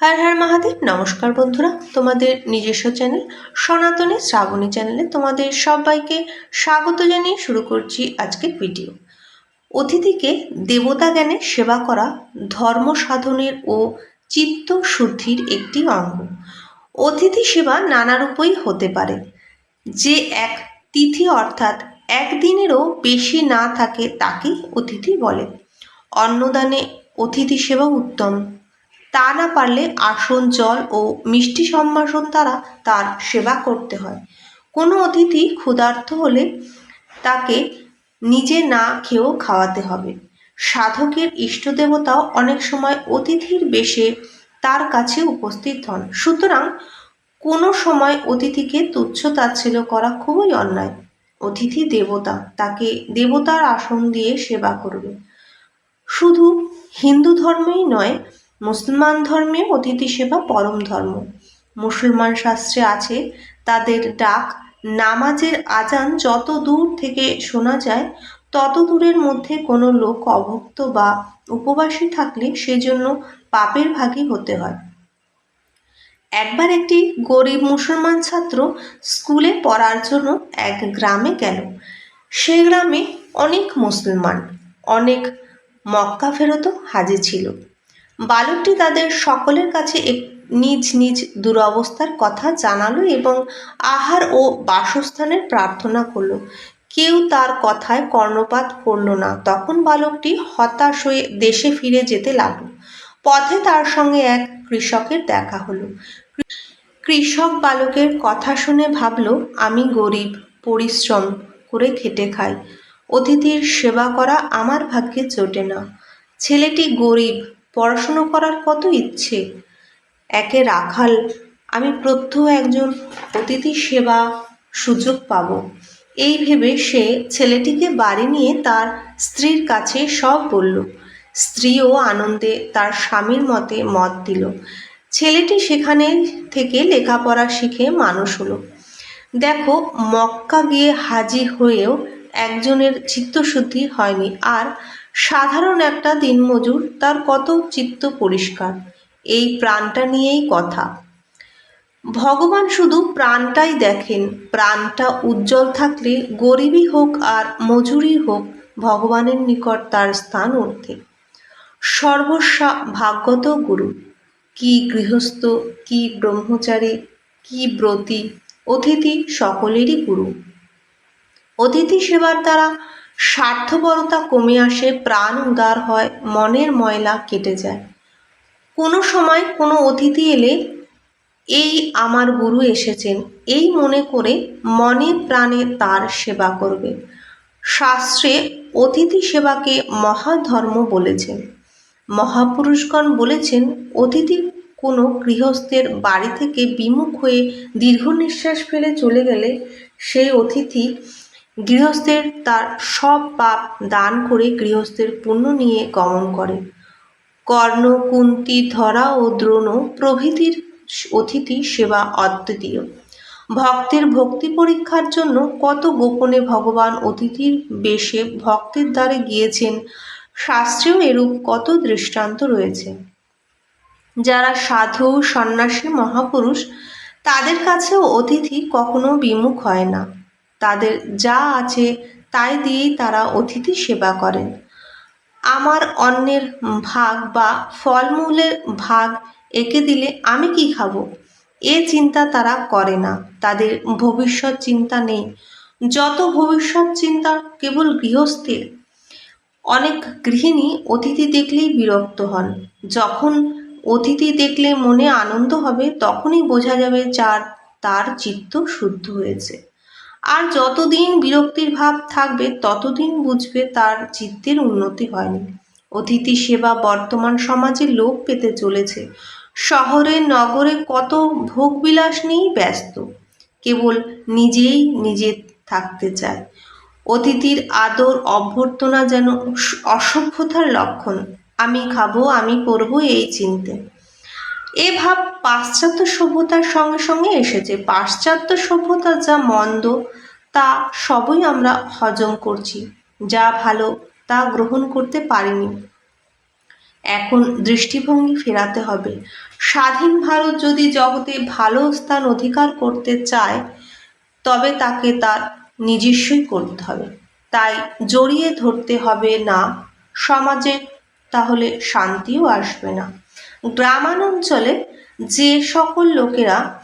হর হর মহাদেব, নমস্কার বন্ধুরা। তোমাদের নিজস্ব চ্যানেল সনাতনী শ্রাবণী চ্যানেলে তোমাদের সবাইকে স্বাগত জানিয়ে শুরু করছি আজকের ভিডিও। অতিথিকে দেবতা জ্ঞানে সেবা করা ধর্ম সাধনের ও চিত্ত শুদ্ধির একটি অঙ্গ। অতিথি সেবা নানা রূপই হতে পারে। যে এক তিথি অর্থাৎ একদিনেরও বেশি না থাকে তাকেই অতিথি বলে। অন্নদানে অতিথি সেবা উত্তম। তা না পারলে আসন, জল ও মিষ্টি সম্ভাষণ দ্বারা তার সেবা করতে হয়। কোনো অতিথি ক্ষুধার্ত হলে তাকে নিজে না খেয়েও খাওয়াতে হবে। সাধকের ইষ্টদেবতাও অনেক সময় অতিথির বেশে তার কাছে উপস্থিত হন। সুতরাং কোনো সময় অতিথিকে তুচ্ছ তাচ্ছিল্য করা খুবই অন্যায়। অতিথি দেবতা তাকে দেবতার আসন দিয়ে সেবা করবে। শুধু হিন্দু ধর্মেই নয় মুসলমান ধর্মে অতিথি সেবা পরম ধর্ম। মুসলমান শাস্ত্রে আছে, তাদের ডাক, নামাজের আজান যত দূর থেকে শোনা যায়, তত দূরের মধ্যে কোনো লোক অভুক্ত বা উপবাসী থাকলে সেজন্য পাপের ভাগী হতে হয়। একবার একটি গরিব মুসলমান ছাত্র স্কুলে পড়ার জন্য এক গ্রামে গেল। সে গ্রামে অনেক মুসলমান, অনেক মক্কা ফেরত হাজি ছিল। বালকটি তাদের সকলের কাছে এক নিজ নিজ দুরবস্থার কথা জানালো এবং আহার ও বাসস্থানের প্রার্থনা করল। কেউ তার কথায় কর্ণপাত করল না। তখন বালকটি হতাশ হয়ে দেশে ফিরে যেতে লাগল। পথে তার সঙ্গে এক কৃষকের দেখা হলো। কৃষক বালকের কথা শুনে ভাবল, আমি গরিব, পরিশ্রম করে খেটে খাই। অতিথির সেবা করা আমার ভাগ্যে জোটে না। ছেলেটি গরিব পড়াশুনো করার কত ইচ্ছে? একে রাখাল, আমি প্রত্যহ একজন অতিথি সেবা সুযোগ পাব। এই ভেবে সে ছেলেটিকে বাড়ি নিয়ে তার স্ত্রীর কাছে সব বলল। স্ত্রীও আনন্দে তার স্বামীর মতে মত দিল। ছেলেটি সেখানে থেকে লেখাপড়া শিখে মানুষ হলো। দেখো, মক্কা গিয়ে হাজি হয়েও একজনের চিত্তশুদ্ধি হয়নি। আর সাধারণ একটা দিনমজুর তার কত চিত্ত পরিষ্কার। এই প্রাণটা নিয়েই কথা। ভগবান শুধু প্রাণটাই দেখেন, প্রাণটা উজ্জ্বল থাকলে গরিবই হোক আর মজুরি হোক ভগবানের নিকট তার স্থান ঊর্ধ্বে সর্বস্বা ভাগ্যত গুরু। কি গৃহস্থ, কি ব্রহ্মচারী, কি ব্রতী, অতিথি সকলেরই গুরু। অতিথি সেবার দ্বারা স্বার্থপরতা কমে আসে, প্রাণ উদার হয়, মনের ময়লা কেটে যায়। কোনো সময় কোনো অতিথি এলে, এই আমার গুরু এসেছেন। এই মনে করে মনে প্রাণে তার সেবা করবে। শাস্ত্রে অতিথি সেবাকে মহাধর্ম বলেছেন। মহাপুরুষগণ বলেছেন, অতিথি কোনো গৃহস্থের বাড়ি থেকে বিমুখ হয়ে দীর্ঘ নিঃশ্বাস ফেলে চলে গেলে সেই অতিথি গৃহস্থের তার সব পাপ দান করে গৃহস্থের পুণ্য নিয়ে গমন করে। কর্ণ, কুন্তি, ধরা ও দ্রোণ প্রভৃতির অতিথি সেবা অদ্বিতীয়। ভক্তের ভক্তি পরীক্ষার জন্য কত গোপনে ভগবান অতিথির বেশে ভক্তের দ্বারে গিয়েছেন শাস্ত্রেও এরূপ কত দৃষ্টান্ত রয়েছে। যারা সাধু, সন্ন্যাসী, মহাপুরুষ, তাদের কাছেও অতিথি কখনো বিমুখ হয় না। তাদের যা আছে তাই দিয়েই তারা অতিথি সেবা করেন। আমার অন্যের ভাগ বা ফলমূলের ভাগ একে দিলে আমি কি খাব? এ চিন্তা তারা করে না। তাদের ভবিষ্যৎ চিন্তা নেই। যত ভবিষ্যৎ চিন্তা কেবল গৃহস্থের। অনেক গৃহিণী অতিথি দেখলেই বিরক্ত হন। যখন অতিথি দেখলে মনে আনন্দ হবে, তখনই বোঝা যাবে যার, তার চিত্ত শুদ্ধ হয়েছে। আর যতদিন বিরক্তির ভাব থাকবে, ততদিন বুঝবে তার চিত্তের উন্নতি হয়নি। অতিথি সেবা বর্তমান সমাজে লোপ পেতে চলেছে। শহরে, নগরে কত ভোগবিলাস নিয়েই ব্যস্ত। কেবল নিজেই নিজে থাকতে চায়। অতিথির আদর অভ্যর্থনা যেন অসভ্যতার লক্ষণ। আমি খাব, আমি করব এই চিনতে। এ ভাব পাশ্চাত্য সভ্যতার সঙ্গে সঙ্গে এসেছে। পাশ্চাত্য সভ্যতা যা মন্দ, তা সবই আমরা হজম করছি, যা ভালো, তা গ্রহণ করতে পারিনি। এখন দৃষ্টিভঙ্গি ফেরাতে হবে। স্বাধীন ভারত যদি জগতে ভালো স্থান অধিকার করতে চায়, তবে তাকে তার নিজস্বই করতে হবে। তাই জড়িয়ে ধরতে হবে না, সমাজে তাহলে শান্তিও আসবে না। গ্রামাঞ্চলে যে সকল লোকেরা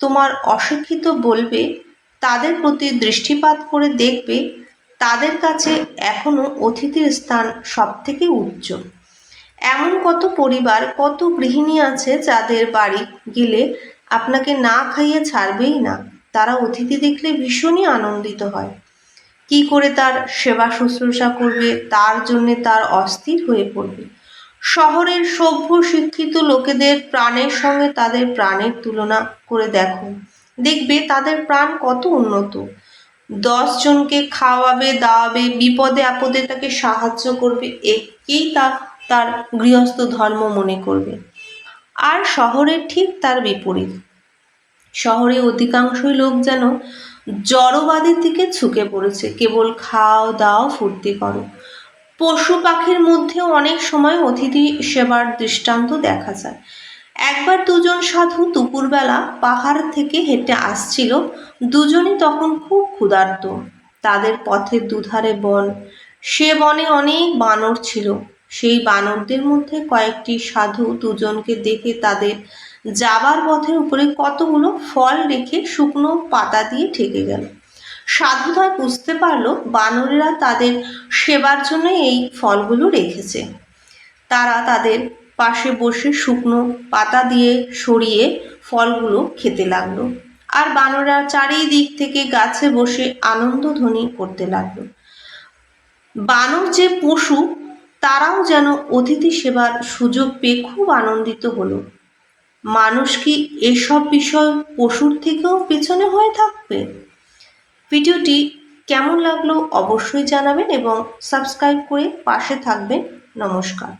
তোমার অশিক্ষিত বলবে, তাদের প্রতি দৃষ্টিপাত করে দেখবে, তাদের কাছে এখনও অতিথির স্থান সব থেকে উচ্চ। এমন কত পরিবার, কত গৃহিণী আছে যাদের বাড়ি গেলে আপনাকে না খাইয়ে ছাড়বেই না। তারা অতিথি দেখলে ভীষণই আনন্দিত হয়। কি করে তার সেবা শুশ্রূষা করবে, তার জন্যে তার অস্থির হয়ে পড়বে। শহরের সভ্য শিক্ষিত লোকেদের প্রাণের সঙ্গে তাদের প্রাণের তুলনা করে দেখো। দেখবে তাদের প্রাণ কত উন্নত। দশ জনকে খাওয়াবে, দাওয়াবে, বিপদে আপদে তাকে সাহায্য করবে, একেই তা তার গৃহস্থ ধর্ম মনে করবে। আর শহরের ঠিক তার বিপরীত। শহরে অধিকাংশই লোক যেন জড়বাদের দিকে ঝুঁকে পড়েছে। কেবল খাও, দাও, ফুর্তি করো। পশু পাখির মধ্যেও অনেক সময় অতিথি সেবার দৃষ্টান্ত দেখা যায়। একবার দুজন সাধু দুপুরবেলা পাহাড় থেকে হেঁটে আসছিল, দুজনই তখন খুব ক্ষুধার্ত। তাদের পথের দুধারে বন, সে বনে অনেক বানর ছিল। সেই বানরদের মধ্যে কয়েকটি সাধু দুজনকে দেখে তাদের যাবার পথের উপরে কতগুলো ফল রেখে শুকনো পাতা দিয়ে ঠেকে গেল। সাধুরা বুঝতে পারল বানরেরা তাদের সেবার জন্য এই ফলগুলো রেখেছে। তারা তাদের পাশে বসে শুকনো পাতা দিয়ে সরিয়ে ফলগুলো খেতে লাগল। আর বানররা চারিদিক থেকে গাছে বসে আনন্দধ্বনি করতে লাগল। বানর যে পশু, তারাও যেন অতিথি সেবার সুযোগ পেয়ে খুব আনন্দিত হলো। মানুষ কি এসব বিষয় পশুর থেকেও পেছনে হয়ে থাকবে? ভিডিওটি কেমন লাগল অবশ্যই জানাবেন এবং সাবস্ক্রাইব করে পাশে থাকবেন। নমস্কার।